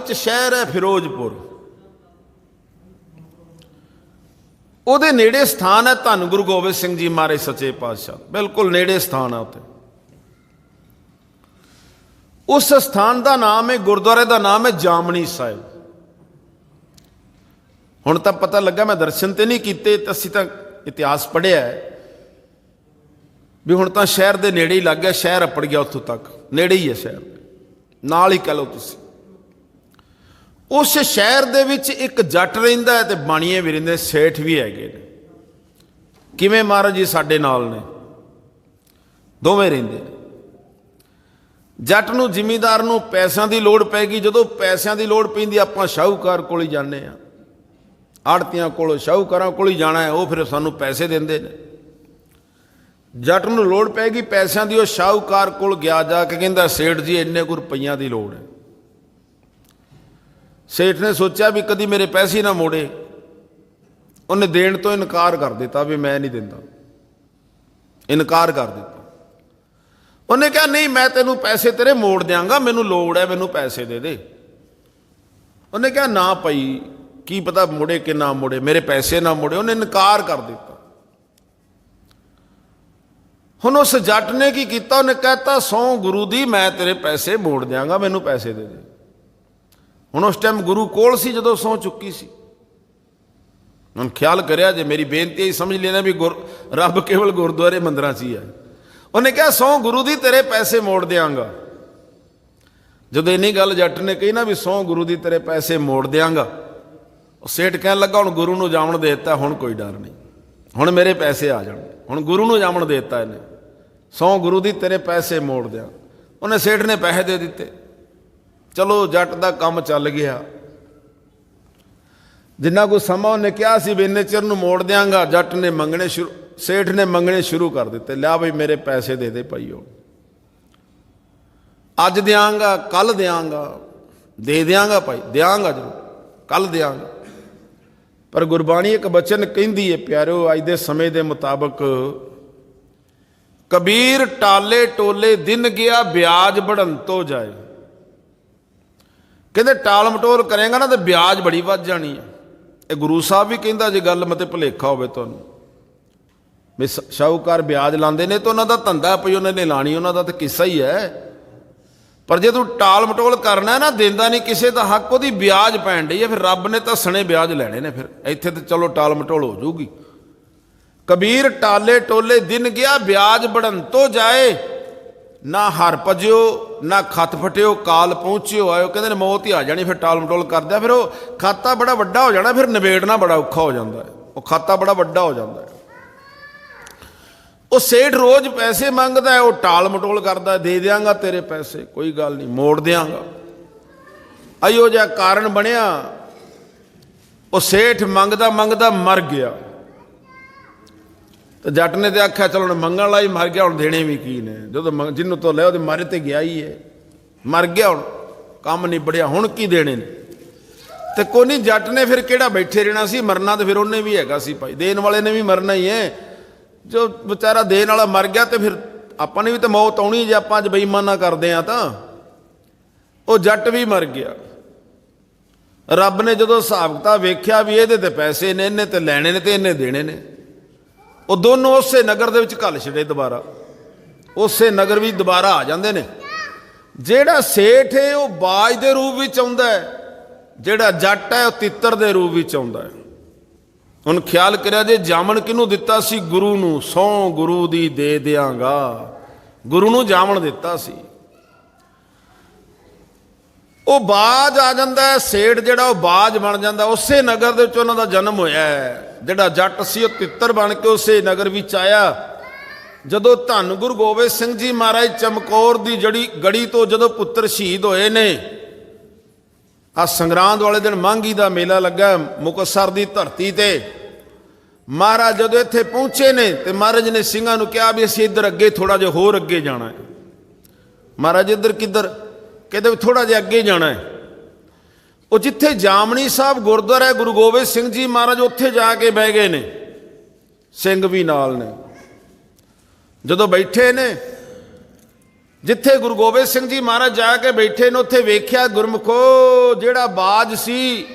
ਵਿੱਚ ਸ਼ਹਿਰ ਹੈ ਫਿਰੋਜ਼ਪੁਰ। ਉਹਦੇ ਨੇੜੇ ਸਥਾਨ ਹੈ ਧੰਨ ਗੁਰੂ ਗੋਬਿੰਦ ਸਿੰਘ ਜੀ ਮਹਾਰਾਜ ਸੱਚੇ ਪਾਤਸ਼ਾਹ। ਬਿਲਕੁਲ ਨੇੜੇ ਸਥਾਨ ਹੈ ਉੱਥੇ। ਉਸ ਸਥਾਨ ਦਾ ਨਾਮ ਹੈ, ਗੁਰਦੁਆਰੇ ਦਾ ਨਾਮ ਹੈ ਜਾਮਣੀ ਸਾਹਿਬ। ਹੁਣ ਤਾਂ ਪਤਾ ਲੱਗਾ ਮੈਂ ਦਰਸ਼ਨ ਤੇ ਨਹੀਂ ਕੀਤੇ, ਤਾਂ ਅਸੀਂ ਤਾਂ ਇਤਿਹਾਸ ਪੜ੍ਹਿਆ ਹੈ ਵੀ ਹੁਣ ਤਾਂ ਸ਼ਹਿਰ ਦੇ ਨੇੜੇ ਹੀ ਲੱਗ ਗਿਆ, ਸ਼ਹਿਰ ਅਪੜ ਗਿਆ ਉੱਥੋਂ ਤੱਕ। ਨੇੜੇ ਹੀ ਹੈ ਸ਼ਹਿਰ। ਨਾਲ ਹੀ ਕਹ ਲਓ ਤੁਸੀਂ। ਉਸ ਸ਼ਹਿਰ ਦੇ ਵਿੱਚ ਇੱਕ ਜੱਟ ਰਹਿੰਦਾ ਹੈ ਤੇ ਬਾਣੀਏ ਵੀ ਰਹਿੰਦੇ ਸੇਠ ਵੀ ਹੈਗੇ ਨੇ। ਕਿਵੇਂ ਮਹਾਰਾਜ ਜੀ ਸਾਡੇ ਨਾਲ ਨੇ? ਦੋਵੇਂ ਰਹਿੰਦੇ ਨੇ। ਜੱਟ ਨੂੰ, ਜ਼ਿਮੀਂਦਾਰ ਨੂੰ ਪੈਸਿਆਂ ਦੀ ਲੋੜ ਪੈਗੀ ਜਦੋਂ ਪੈਸਿਆਂ ਦੀ ਲੋੜ ਪੈਂਦੀ, ਆਪਾਂ ਸ਼ਾਹੂਕਾਰ ਕੋਲ ਹੀ ਜਾਂਦੇ ਆ ਆੜਤੀਆਂ ਕੋਲ, ਸ਼ਾਹੂਕਾਰਾਂ ਕੋਲ ਹੀ ਜਾਣਾ ਹੈ, ਉਹ ਫਿਰ ਸਾਨੂੰ ਪੈਸੇ ਦਿੰਦੇ ਨੇ। ਜੱਟ ਨੂੰ ਲੋੜ ਪੈਗੀ ਪੈਸਿਆਂ ਦੀ, ਉਹ ਸ਼ਾਹੂਕਾਰ ਕੋਲ ਗਿਆ ਜਾ ਕੇ ਕਹਿੰਦਾ, ਸੇਠ ਜੀ, ਇੰਨੇ ਕੁ ਰੁਪਈਆਂ ਦੀ ਲੋੜ ਹੈ। ਸੇਠ ਨੇ ਸੋਚਿਆ ਵੀ ਕਦੀ ਮੇਰੇ ਪੈਸੇ ਨਾ ਮੋੜੇ। ਉਹਨੇ ਦੇਣ ਤੋਂ ਇਨਕਾਰ ਕਰ ਦਿੱਤਾ ਵੀ ਮੈਂ ਨਹੀਂ ਦਿੰਦਾ। ਇਨਕਾਰ ਕਰ ਦਿੱਤਾ। ਉਹਨੇ ਕਿਹਾ, ਨਹੀਂ, ਮੈਂ ਤੈਨੂੰ ਪੈਸੇ ਤੇਰੇ ਮੋੜ ਦਿਆਂਗਾ, ਮੈਨੂੰ ਲੋੜ ਹੈ, ਮੈਨੂੰ ਪੈਸੇ ਦੇ ਦੇ। ਉਹਨੇ ਕਿਹਾ, ਨਾ ਭਾਈ, ਕੀ ਪਤਾ ਮੁੜੇ ਕਿ ਨਾ ਮੁੜੇ, ਮੇਰੇ ਪੈਸੇ ਨਾ ਮੁੜੇ। ਉਹਨੇ ਇਨਕਾਰ ਕਰ ਦਿੱਤਾ। ਹੁਣ ਉਸ ਜੱਟ ਨੇ ਕੀ ਕੀਤਾ? ਉਹਨੇ ਕਹਿਤਾ ਸੌ ਗੁਰੂ ਦੀ, ਮੈਂ ਤੇਰੇ ਪੈਸੇ ਮੋੜ ਦਿਆਂਗਾ, ਮੈਨੂੰ ਪੈਸੇ ਦੇ ਦੇ। ਹੁਣ ਉਸ ਟਾਈਮ ਗੁਰੂ ਕੋਲ ਸੀ ਜਦੋਂ ਸੌ ਚੁੱਕੀ ਸੀ। ਹੁਣ ਖਿਆਲ ਕਰਿਆ ਜੇ ਮੇਰੀ ਬੇਨਤੀ ਹੈ ਸਮਝ ਲੈਣਾ ਵੀ ਗੁਰ ਰੱਬ ਕੇਵਲ ਗੁਰਦੁਆਰੇ ਮੰਦਰਾਂ 'ਚ ਹੀ ਹੈ ਉਹਨੇ ਕਿਹਾ, ਸੌ ਗੁਰੂ ਦੀ, ਤੇਰੇ ਪੈਸੇ ਮੋੜ ਦਿਆਂਗਾ। ਜਦੋਂ ਇੰਨੀ ਗੱਲ ਜੱਟ ਨੇ ਕਹੀ ਨਾ ਵੀ ਸੌ ਗੁਰੂ ਦੀ, ਤੇਰੇ ਪੈਸੇ ਮੋੜ ਦਿਆਂਗਾ, ਉਹ ਸੇਠ ਕਹਿਣ ਲੱਗਾ, ਹੁਣ ਗੁਰੂ ਨੂੰ ਜਾਮਣ ਦੇ ਦਿੱਤਾ, ਹੁਣ ਕੋਈ ਡਰ ਨਹੀਂ। ਹੁਣ ਮੇਰੇ ਪੈਸੇ ਆ ਜਾਣਗੇ ਹੁਣ ਗੁਰੂ ਨੂੰ ਜਾਮਣ ਦੇ ਦਿੱਤਾ ਇਹਨੇ। ਸੌ ਗੁਰੂ ਦੀ, ਤੇਰੇ ਪੈਸੇ ਮੋੜ ਦਿਆਂ। ਉਹਨੇ ਸੇਠ ਨੇ ਪੈਸੇ ਦੇ ਦਿੱਤੇ। ਚਲੋ ਜੱਟ ਦਾ ਕੰਮ ਚੱਲ ਗਿਆ। ਜਿੰਨਾ ਕੋ ਸਮਾਂ ਉਹਨੇ ਕਿਹਾ ਸੀ ਵੀ ਇੰਨੇ ਚਿਰ ਨੂੰ ਮੋੜ ਦਿਆਂਗਾ, ਜੱਟ ਨੇ ਮੰਗਣੇ ਸ਼ੁਰੂ, ਸੇਠ ਨੇ ਮੰਗਣੇ ਸ਼ੁਰੂ ਕਰ ਦਿੱਤੇ। ਲਿਆ ਬਈ ਮੇਰੇ ਪੈਸੇ ਦੇ ਦੇ ਭਾਈਓ। ਅੱਜ ਦਿਆਂਗਾ, ਕੱਲ ਦਿਆਂਗਾ। ਦੇ ਦਿਆਂਗਾ ਭਾਈ, ਦਿਆਂਗਾ ਜਰੂਰ, ਕੱਲ ਦਿਆਂਗਾ। ਪਰ ਗੁਰਬਾਣੀ ਇੱਕ ਬਚਨ ਕਹਿੰਦੀ ਹੈ ਪਿਆਰਿਓ, ਅੱਜ ਦੇ ਸਮੇਂ ਦੇ ਮੁਤਾਬਕ ਕਬੀਰ ਟਾਲੇ ਟੋਲੇ ਦਿਨ ਗਿਆ, ਵਿਆਜ ਬੜਨ ਤੋਂ ਜਾਏ। ਕਹਿੰਦੇ ਟਾਲ ਮਟੋਲ ਕਰੇਗਾ ਨਾ ਤੇ ਵਿਆਜ ਬੜੀ ਵੱਧ ਜਾਣੀ ਹੈ ਇਹ ਗੁਰੂ ਸਾਹਿਬ ਵੀ ਕਹਿੰਦਾ ਜੇ ਗੱਲ ਮਤੇ ਭੁਲੇਖਾ ਹੋਵੇ ਤੁਹਾਨੂੰ। ਵੀ ਸ- ਸ਼ਾਹੂਕਾਰ ਵਿਆਜ ਲਾਉਂਦੇ ਨੇ ਤਾਂ ਉਹਨਾਂ ਦਾ ਧੰਦਾ ਪਈ ਉਹਨਾਂ ਨੇ ਲਾਣੀ, ਉਹਨਾਂ ਦਾ ਤਾਂ ਕਿੱਸਾ ਹੀ ਹੈ। ਪਰ ਜੇ ਤੂੰ ਟਾਲ ਮਟੋਲ ਕਰਨਾ ਨਾ, ਦਿੰਦਾ ਨਹੀਂ ਕਿਸੇ ਦਾ ਹੱਕ, ਉਹਦੀ ਵਿਆਜ ਪੈਣ ਡਈ ਹੈ ਫਿਰ ਰੱਬ ਨੇ ਤਾਂ ਸਣੇ ਵਿਆਜ ਲੈਣੇ ਨੇ ਫਿਰ। ਇੱਥੇ ਤੇ ਚਲੋ ਟਾਲ ਮਟੋਲ ਹੋ ਜਾਊਗੀ। ਕਬੀਰ ਟਾਲੇ ਟੋਲੇ ਦਿਨ ਗਿਆ, ਵਿਆਜ ਬੜਨ ਤੋਂ ਜਾਏ। ਨਾ ਹਰ ਭਜਿਓ, ਨਾ ਖਤ ਫਟਿਓ, ਕਾਲ ਪਹੁੰਚਿਓ, ਆਇਓ। ਕਹਿੰਦੇ ਨੇ ਮੌਤ ਹੀ ਆ ਜਾਣੀ, ਫਿਰ ਟਾਲ ਮਟੋਲ ਕਰਦਿਆ ਫਿਰ ਉਹ ਖਾਤਾ ਬੜਾ ਵੱਡਾ ਹੋ ਜਾਣਾ, ਫਿਰ ਨਿਬੇੜਨਾ ਬੜਾ ਔਖਾ ਹੋ ਜਾਂਦਾ ਹੈ। ਉਹ ਖਾਤਾ ਬੜਾ ਵੱਡਾ ਹੋ ਜਾਂਦਾ ਹੈ। ਉਹ ਸੇਠ ਰੋਜ਼ ਪੈਸੇ ਮੰਗਦਾ ਹੈ, ਉਹ ਟਾਲ ਮਟੋਲ ਕਰਦਾ ਦੇ ਦਿਆਂਗਾ ਤੇਰੇ ਪੈਸੇ, ਕੋਈ ਗੱਲ ਨਹੀਂ, ਮੋੜ ਦਿਆਂਗਾ। ਆਇਓ ਜਿਹਾ ਕਾਰਨ ਬਣਿਆ, ਉਹ ਸੇਠ ਮੰਗਦਾ ਮੰਗਦਾ ਮਰ ਗਿਆ। ਤੇ ਜੱਟ ਨੇ ਤੇ ਆਖਿਆ, ਚਲੋ ਹੁਣ ਮੰਗਣ ਵਾਲਾ ਹੀ ਮਰ ਗਿਆ, ਹੁਣ ਦੇਣੇ ਵੀ ਕੀ ਨੇ? ਜਦੋਂ ਮੰਗ- ਜਿਹਨੂੰ ਤੋਂ ਲੈ ਉਹਦੇ ਮਾਰੇ ਤੇ ਗਿਆ ਹੀ ਹੈ। ਮਰ ਗਿਆ ਹੁਣ, ਕੰਮ ਨਿਬੜਿਆ ਹੁਣ ਕੀ ਦੇਣੇ ਨੇ? ਤੇ ਕੋਈ ਨਹੀਂ, ਜੱਟ ਨੇ ਫਿਰ ਕਿਹੜਾ ਬੈਠੇ ਰਹਿਣਾ ਸੀ? ਮਰਨਾ ਤੇ ਫਿਰ ਉਹਨੇ ਵੀ ਹੈਗਾ ਸੀ ਭਾਈ। ਦੇਣ ਵਾਲੇ ਨੇ ਵੀ ਮਰਨਾ ਹੀ ਹੈ। ਜੋ ਵਿਚਾਰਾ ਦੇਣ ਵਾਲਾ ਮਰ ਗਿਆ ਤੇ ਫਿਰ ਆਪਾਂ ਨੇ ਵੀ ਤਾਂ ਮੌਤ ਆਉਣੀ ਜੇ ਆਪਾਂ ਅੱਜ ਬੇਈਮਾਨਾ ਕਰਦੇ ਆ ਤਾਂ। ਉਹ ਜੱਟ ਵੀ ਮਰ ਗਿਆ। ਰੱਬ ਨੇ ਜਦੋਂ ਹਿਸਾਬ ਕਿਤਾਬ ਵੇਖਿਆ ਵੀ ਇਹਦੇ ਤੇ ਪੈਸੇ ਨੇ, ਇਹਨੇ ਤੇ ਲੈਣੇ ਨੇ ਤੇ ਇਹਨੇ ਦੇਣੇ ਨੇ। ਉਹ ਦੋਨੋਂ ਉਸੇ ਨਗਰ ਦੇ ਵਿੱਚ ਘੱਲ ਛੜੇ ਦੁਬਾਰਾ। ਉਸੇ ਨਗਰ ਵਿੱਚ ਦੁਬਾਰਾ ਆ ਜਾਂਦੇ ਨੇ। ਜਿਹੜਾ ਸੇਠ ਹੈ, ਉਹ ਬਾਜ ਦੇ ਰੂਪ ਵਿੱਚ ਆਉਂਦਾ ਹੈ। ਜਿਹੜਾ ਜੱਟ ਹੈ, ਉਹ ਤਿੱਤਰ ਦੇ ਰੂਪ ਵਿੱਚ ਆਉਂਦਾ ਹੈ। ਹੁਣ ਖਿਆਲ ਕਰਿਆ ਜੇ ਜਾਮਣ ਕਿਹਨੂੰ ਦਿੱਤਾ ਸੀ? ਗੁਰੂ ਨੂੰ, ਸੌ ਗੁਰੂ ਦੀ ਦੇ ਦਿਆਂਗਾ। ਗੁਰੂ ਨੂੰ ਜਾਮਣ ਦਿੱਤਾ ਸੀ। ਉਹ ਬਾਜ ਆ ਜਾਂਦਾ ਹੈ ਸੇਠ ਜਿਹੜਾ ਉਹ ਬਾਜ ਬਣ ਜਾਂਦਾ ਉਸੇ ਨਗਰ ਦੇ ਵਿੱਚ ਉਹਨਾਂ ਦਾ ਜਨਮ ਹੋਇਆ ਹੈ। ਜਿਹੜਾ ਜੱਟ ਸੀ, ਉਹ ਤਿੱਤਰ ਬਣ ਕੇ ਉਸੇ ਨਗਰ ਵਿੱਚ ਆਇਆ। ਜਦੋਂ ਧੰਨ ਗੁਰੂ ਗੋਬਿੰਦ ਸਿੰਘ ਜੀ ਮਹਾਰਾਜ ਚਮਕੌਰ ਦੀ ਜੜੀ ਗੜੀ ਤੋਂ ਜਦੋਂ ਪੁੱਤਰ ਸ਼ਹੀਦ ਹੋਏ ਨੇ ਆ ਸੰਗਰਾਂਦ ਵਾਲੇ ਦਿਨ ਮੰਗੀ ਦਾ ਮੇਲਾ ਲੱਗਾ ਮੁਕਤਸਰ ਦੀ ਧਰਤੀ ਤੇ। ਮਹਾਰਾਜ ਜਦੋਂ ਇੱਥੇ ਪਹੁੰਚੇ ਨੇ ਤੇ ਮਹਾਰਾਜ ਨੇ ਸਿੰਘਾਂ ਨੂੰ ਕਿਹਾ ਵੀ ਅਸੀਂ ਇੱਧਰ ਅੱਗੇ ਥੋੜਾ ਜਿਹਾ ਹੋਰ ਅੱਗੇ ਜਾਣਾ ਹੈ। ਮਹਾਰਾਜ ਇੱਧਰ ਕਿੱਧਰ? ਕਹਿੰਦੇ ਵੀ ਥੋੜਾ ਜਿਹਾ ਅੱਗੇ ਜਾਣਾ ਹੈ। ਉਹ ਜਿੱਥੇ ਜਾਮਣੀ ਸਾਹਿਬ ਗੁਰਦੁਆਰਾ ਹੈ, ਗੁਰੂ ਗੋਬਿੰਦ ਸਿੰਘ ਜੀ ਮਹਾਰਾਜ ਉੱਥੇ ਜਾ ਕੇ ਬਹਿ ਗਏ ਨੇ। ਸਿੰਘ ਵੀ ਨਾਲ ਨੇ। ਜਦੋਂ ਬੈਠੇ ਨੇ, ਜਿੱਥੇ ਗੁਰੂ ਗੋਬਿੰਦ ਸਿੰਘ ਜੀ ਮਹਾਰਾਜ ਜਾ ਕੇ ਬੈਠੇ ਨੇ, ਉੱਥੇ ਵੇਖਿਆ ਗੁਰਮਖੋ ਜਿਹੜਾ ਬਾਜ ਸੀ,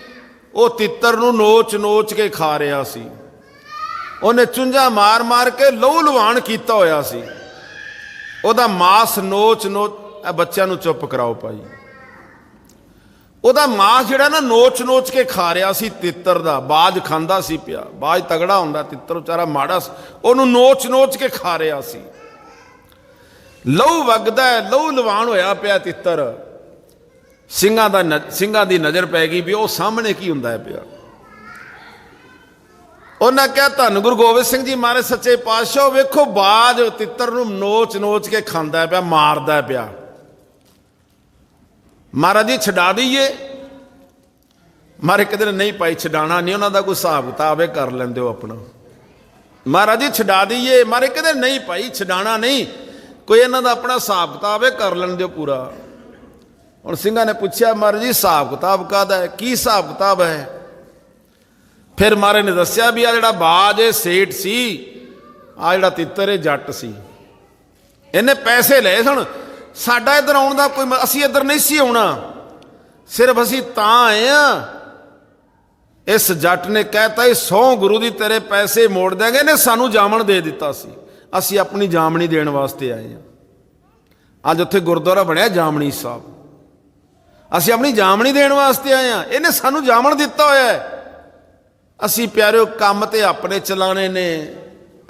ਉਹ ਤਿੱਤਰ ਨੂੰ ਨੋਚ ਨੋਚ ਕੇ ਖਾ ਰਿਹਾ ਸੀ। ਉਹਨੇ ਚੁੰਝਾ ਮਾਰ ਮਾਰ ਕੇ ਲਹੂ ਲੁਹਾਨ ਕੀਤਾ ਹੋਇਆ ਸੀ। ਉਹਦਾ ਮਾਸ ਨੋਚ ਨੋਚ ਬੱਚਿਆਂ ਨੂੰ ਚੁੱਪ ਕਰਾਓ ਭਾਈ। ਉਹਦਾ ਮਾਂ ਜਿਹੜਾ ਨਾ ਨੋਚ ਨੋਚ ਕੇ ਖਾ ਰਿਹਾ ਸੀ ਤਿੱਤਰ ਦਾ, ਬਾਜ ਖਾਂਦਾ ਸੀ ਪਿਆ, ਬਾਜ ਤਗੜਾ ਹੁੰਦਾ, ਤਿੱਤਰ ਵਿਚਾਰਾ ਮਾੜਾ ਉਹਨੂੰ ਨੋਚ ਨੋਚ ਕੇ ਖਾ ਰਿਹਾ ਸੀ। ਲਹੂ ਵਗਦਾ ਲਹੂ ਲਵਾਨ ਹੋਇਆ ਪਿਆ ਤਿੱਤਰ। ਸਿੰਘਾਂ ਦਾ ਨ- ਸਿੰਘਾਂ ਦੀ ਨਜ਼ਰ ਪੈ ਗਈ ਵੀ ਉਹ ਸਾਹਮਣੇ ਕੀ ਹੁੰਦਾ ਹੈ ਪਿਆ। ਉਹਨਾਂ ਕਿਹਾ, ਧੰਨ ਗੁਰੂ ਗੋਬਿੰਦ ਸਿੰਘ ਜੀ ਮਹਾਰਾਜ, ਸੱਚੇ ਪਾਤਸ਼ਾਹ, ਵੇਖੋ ਬਾਜ ਤਿੱਤਰ ਨੂੰ ਨੋਚ ਨੋਚ ਕੇ ਖਾਂਦਾ ਪਿਆ, ਮਾਰਦਾ ਪਿਆ। ਮਹਾਰਾਜ ਜੀ, ਛਡਾ ਦਈਏ। ਮਾਰੇ ਕਿਤੇ ਨਹੀਂ ਪਾਈ ਛਡਾਣਾ ਨਹੀਂ, ਉਹਨਾਂ ਦਾ ਕੋਈ ਹਿਸਾਬ ਕਿਤਾਬ ਹੈ, ਕਰ ਲੈਂਦੇ ਹੋ ਆਪਣਾ। ਮਹਾਰਾਜ ਜੀ, ਛਡਾ ਦਈਏ। ਮਾਰੇ ਕਿਤੇ ਨਹੀਂ ਭਾਈ ਛਡਾਣਾ ਨਹੀਂ। ਕੋਈ ਇਹਨਾਂ ਦਾ ਆਪਣਾ ਹਿਸਾਬ ਕਿਤਾਬ ਹੈ, ਕਰ ਲੈਣ ਦਿਓ ਪੂਰਾ। ਹੁਣ ਸਿੰਘਾਂ ਨੇ ਪੁੱਛਿਆ, ਮਹਾਰਾਜ ਜੀ, ਹਿਸਾਬ ਕਿਤਾਬ ਕਾਹਦਾ ਹੈ? ਕੀ ਹਿਸਾਬ ਕਿਤਾਬ ਹੈ? ਫਿਰ ਮਹਾਰਾਜ ਨੇ ਦੱਸਿਆ ਵੀ ਆ ਜਿਹੜਾ ਬਾਜ ਇਹ ਸੇਠ ਸੀ ਆ ਜਿਹੜਾ ਤਿੱਤਰ ਇਹ ਜੱਟ ਸੀ। ਇਹਨੇ ਪੈਸੇ ਲਏ ਸਨ। ਸਾਡਾ ਇੱਧਰ ਆਉਣ ਦਾ ਕੋਈ ਅਸੀਂ ਇੱਧਰ ਨਹੀਂ ਸੀ ਆਉਣਾ। ਸਿਰਫ ਅਸੀਂ ਤਾਂ ਆਏ ਆ ਇਸ ਜੱਟ ਨੇ ਕਹਿਤਾ, ਇਹ ਸੌ ਗੁਰੂ ਦੀ ਤੇਰੇ ਪੈਸੇ ਮੋੜ ਦਿਆਂਗੇ ਨੇ ਸਾਨੂੰ ਜਾਮਣ ਦੇ ਦਿੱਤਾ ਸੀ। ਅਸੀਂ ਆਪਣੀ ਜਾਮਣੀ ਦੇਣ ਵਾਸਤੇ ਆਏ ਆ ਅੱਜ ਉੱਥੇ ਗੁਰਦੁਆਰਾ ਬਣਿਆ ਜਾਮਣੀ ਸਾਹਿਬ। ਅਸੀਂ ਆਪਣੀ ਜਾਮਣੀ ਦੇਣ ਵਾਸਤੇ ਆਏ ਆ ਇਹਨੇ ਸਾਨੂੰ ਜਾਮਣ ਦਿੱਤਾ ਹੋਇਆ ਹੈ। ਅਸੀਂ ਪਿਆਰਿਓ, ਕੰਮ ਤੇ ਆਪਣੇ ਚਲਾਣੇ ਨੇ।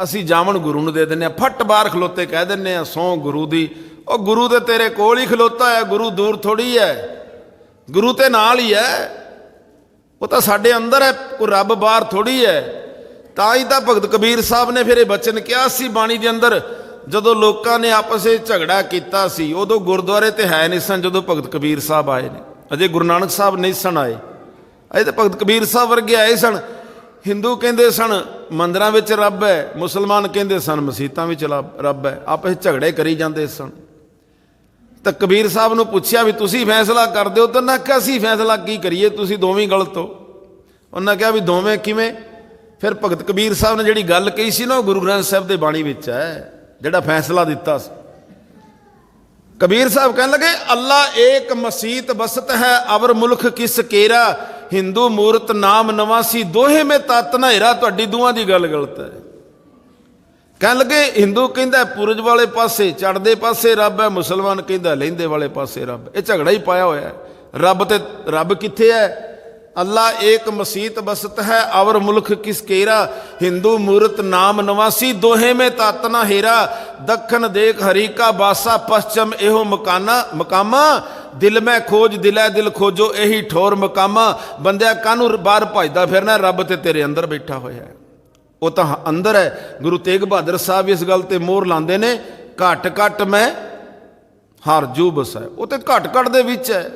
ਅਸੀਂ ਜਾਵਣ ਗੁਰੂ ਨੂੰ ਦੇ ਦਿੰਨੇ ਆ ਫੱਟ ਬਾਹਰ ਖਲੋਤੇ ਕਹਿ ਦਿੰਨੇ ਆ ਸੌ ਗੁਰੂ ਦੀ। ਉਹ ਗੁਰੂ ਤੇ ਤੇਰੇ ਕੋਲ ਹੀ ਖਲੋਤਾ ਹੈ, ਗੁਰੂ ਦੂਰ ਥੋੜੀ ਹੈ। ਗੁਰੂ ਤੇ ਨਾਲ ਹੀ ਹੈ। ਉਹ ਤਾਂ ਸਾਡੇ ਅੰਦਰ ਹੈ, ਕੋਈ ਰੱਬ ਬਾਹਰ ਥੋੜੀ ਹੈ। ਤਾਂ ਹੀ ਤਾਂ ਭਗਤ ਕਬੀਰ ਸਾਹਿਬ ਨੇ ਫਿਰ ਇਹ ਬਚਨ ਕਿਹਾ ਸੀ ਬਾਣੀ ਦੇ ਅੰਦਰ। ਜਦੋਂ ਲੋਕਾਂ ਨੇ ਆਪਸ ਵਿੱਚ ਝਗੜਾ ਕੀਤਾ ਸੀ, ਉਦੋਂ ਗੁਰਦੁਆਰੇ ਤੇ ਹੈ ਨਹੀਂ ਸਨ ਜਦੋਂ ਭਗਤ ਕਬੀਰ ਸਾਹਿਬ ਆਏ ਨੇ। ਅਜੇ ਗੁਰੂ ਨਾਨਕ ਸਾਹਿਬ ਨਹੀਂ ਸਨ ਆਏ। ਅਜੇ ਤਾਂ ਭਗਤ ਕਬੀਰ ਸਾਹਿਬ ਵਰਗੇ ਆਏ ਸਨ। ਹਿੰਦੂ ਕਹਿੰਦੇ ਸਨ, ਮੰਦਰਾਂ ਵਿੱਚ ਰੱਬ ਹੈ, ਮੁਸਲਮਾਨ ਕਹਿੰਦੇ ਸਨ, ਮਸੀਤਾਂ ਵਿੱਚ ਰੱਬ- ਰੱਬ ਹੈ। ਆਪਸ ਵਿੱਚ ਝਗੜੇ ਕਰੀ ਜਾਂਦੇ ਸਨ। ਤਾਂ ਕਬੀਰ ਸਾਹਿਬ ਨੂੰ ਪੁੱਛਿਆ ਵੀ ਤੁਸੀਂ ਫੈਸਲਾ ਕਰ ਦਿਓ ਤਾਂ ਨਾ ਕਿ ਅਸੀਂ ਫੈਸਲਾ ਕੀ ਕਰੀਏ, ਤੁਸੀਂ ਦੋਵੇਂ ਗਲਤ ਹੋ। ਉਹਨਾਂ ਕਿਹਾ ਵੀ ਦੋਵੇਂ ਕਿਵੇਂ? ਫਿਰ ਭਗਤ ਕਬੀਰ ਸਾਹਿਬ ਨੇ ਜਿਹੜੀ ਗੱਲ ਕਹੀ ਸੀ ਨਾ, ਉਹ ਗੁਰੂ ਗ੍ਰੰਥ ਸਾਹਿਬ ਦੇ ਬਾਣੀ ਵਿੱਚ ਹੈ, ਜਿਹੜਾ ਫੈਸਲਾ ਦਿੱਤਾ ਸੀ। ਕਬੀਰ ਸਾਹਿਬ ਕਹਿਣ ਲੱਗੇ, ਅੱਲਾ ਏਕ ਮਸੀਤ ਬਸਤ ਹੈ, ਅਵਰ ਮੁਲਕ ਕਿਸ ਕੇਰਾ ਹਿੰਦੂ ਮੂਰਤ ਨਾਮ ਨਵਾਸੀ ਦੋਹੇ ਮੇ ਤਤ ਨਹਿਰਾ ਤੁਹਾਡੀ ਦੋਵਾਂ ਦੀ ਗੱਲ ਗਲਤ ਹੈ। ਕਹਿਣ ਲੱਗੇ, ਹਿੰਦੂ ਕਹਿੰਦਾ ਪੂਰਜ ਵਾਲੇ ਪਾਸੇ ਚੜਦੇ ਪਾਸੇ ਰੱਬ ਹੈ, ਮੁਸਲਮਾਨ ਕਹਿੰਦਾ ਲਹਿੰਦੇ ਵਾਲੇ ਪਾਸੇ ਰੱਬ ਇਹ ਝਗੜਾ ਹੀ ਪਾਇਆ ਹੋਇਆ ਹੈ। ਰੱਬ ਤੇ, ਰੱਬ ਕਿੱਥੇ ਹੈ? ਅੱਲਾ ਏਕ ਮਸੀਤ ਬਸਤ ਹੈ, ਅਵਰ ਮੁਲਕ ਕਿਸ ਕੇਰਾ? ਹਿੰਦੂ ਮੂਰਤ ਨਾਮ ਨਵਾਸੀ ਦੋਹੇ ਮੇ ਤਾਤਨਾ ਨਾ ਹੀਰਾ। ਦੱਖਣ ਦੇਖ ਹਰੀਕਾ, ਬਾਸਾ ਪਸ਼ਚਮ ਇਹੋ ਮਕਾਨਾ, ਮਕਾਮਾ ਦਿਲ ਮੈਂ ਖੋਜ, ਦਿਲੈ ਦਿਲ ਖੋਜੋ, ਇਹੀ ਠੋਰ ਮਕਾਮਾ। ਬੰਦਿਆ ਕਾਨੂੰ ਬਾਹਰ ਭਜਦਾ ਫਿਰਨਾ? ਰੱਬ ਤੇ ਤੇਰੇ ਅੰਦਰ ਬੈਠਾ ਹੋਇਆ ਹੈ। ਉਹ ਤਾਂ ਅੰਦਰ ਹੈ। ਗੁਰੂ ਤੇਗ ਬਹਾਦਰ ਸਾਹਿਬ ਇਸ ਗੱਲ ਤੇ ਮੋਹਰ ਲਾਉਂਦੇ ਨੇ, ਘਟ ਘਟ ਮੈਂ ਹਰ ਜੂ ਬਸੈ ਉਹ ਤੇ ਘਟ ਘਟ ਦੇ ਵਿੱਚ ਹੈ।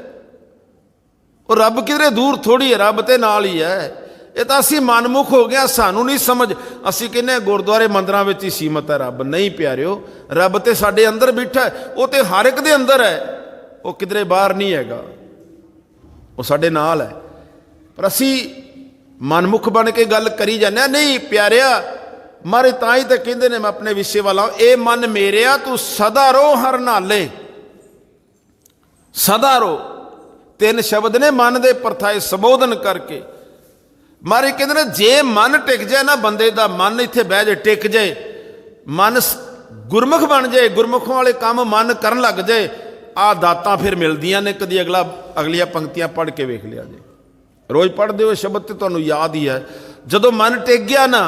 ਉਹ ਰੱਬ ਕਿਧਰੇ ਦੂਰ ਥੋੜੀ ਹੈ, ਰੱਬ ਤੇ ਨਾਲ ਹੀ ਹੈ। ਇਹ ਤਾਂ ਅਸੀਂ ਮਨਮੁਖ ਹੋ ਗਿਆ ਸਾਨੂੰ ਨਹੀਂ ਸਮਝ। ਅਸੀਂ ਕਹਿੰਦੇ ਹਾਂ, ਗੁਰਦੁਆਰੇ ਮੰਦਰਾਂ ਵਿੱਚ ਹੀ ਸੀਮਤ ਹੈ ਰੱਬ। ਨਹੀਂ ਪਿਆਰਿਓ, ਰੱਬ ਤੇ ਸਾਡੇ ਅੰਦਰ ਬੈਠਾ ਉਹ ਤੇ ਹਰ ਇੱਕ ਦੇ ਅੰਦਰ ਹੈ। ਉਹ ਕਿਧਰੇ ਬਾਹਰ ਨਹੀਂ ਹੈਗਾ। ਉਹ ਸਾਡੇ ਨਾਲ ਹੈ। ਪਰ ਅਸੀਂ ਮਨਮੁਖ ਬਣ ਕੇ ਗੱਲ ਕਰੀ ਜਾਂਦੇ ਹਾਂ। ਨਹੀਂ ਪਿਆਰਿਆ, ਮਾਰੇ ਤਾਂ ਹੀ ਤਾਂ ਕਹਿੰਦੇ ਨੇ ਮੈਂ ਆਪਣੇ ਵਿਸ਼ੇ ਵਾਲਾ ਇਹ ਮਨ ਮੇਰਿਆ ਤੂੰ ਸਦਾ ਰੋ ਹਰ ਨਾਲੇ। ਸਦਾ ਰੋ ਤਿੰਨ ਸ਼ਬਦ ਨੇ ਮਨ ਦੇ ਪਰਥਾਏ ਸੰਬੋਧਨ ਕਰਕੇ। ਮਾਰੇ ਕਹਿੰਦੇ ਨੇ, ਜੇ ਮਨ ਟਿਕ ਜਾਏ ਨਾ ਬੰਦੇ ਦਾ, ਮਨ ਇੱਥੇ ਬਹਿ ਜਾਏ, ਟਿਕ ਜਾਏ। ਮਨ ਗੁਰਮੁਖ ਬਣ ਜਾਏ, ਗੁਰਮੁਖਾਂ ਵਾਲੇ ਕੰਮ ਮਨ ਕਰਨ ਲੱਗ ਜਾਏ। ਆ ਦਾਤਾਂ ਫਿਰ ਮਿਲਦੀਆਂ ਨੇ, ਕਦੀ ਅਗਲਾ, ਅਗਲੀਆਂ ਪੰਕਤੀਆਂ ਪੜ੍ਹ ਕੇ ਵੇਖ ਲਿਆ ਜੇ। ਰੋਜ਼ ਪੜ੍ਹਦੇ ਹੋ ਸ਼ਬਦ ਤੇ ਤੁਹਾਨੂੰ ਯਾਦ ਹੀ ਹੈ, ਜਦੋਂ ਮਨ ਟਿਕ ਗਿਆ ਨਾ